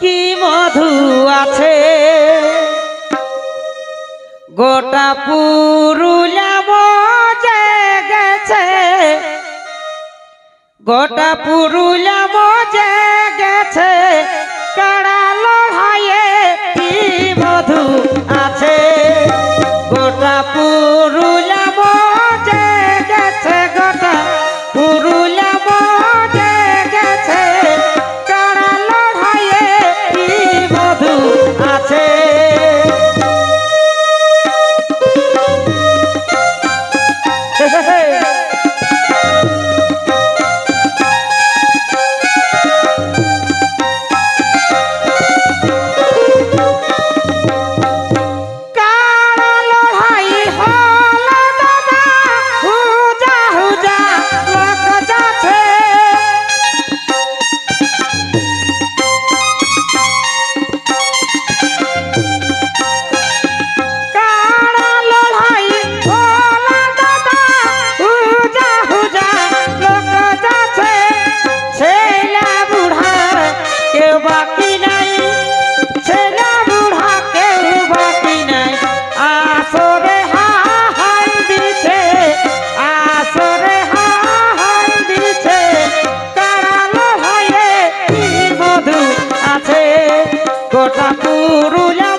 কি মধু আছে? গোটা পুরুলা মজে গেছে। গোটা পুরুলা মজে গেছে। কারা লড়াইয়ে কি মধু আছে? গোটা পুরুলা বাকি নাই। ছেলা বুড়া কেউ বাকি নাই। আসরে হাই দিছে, আসরে হাই দিছে। কারা লড়াইয়ে কি মধু আছে? গোটা পুরুলা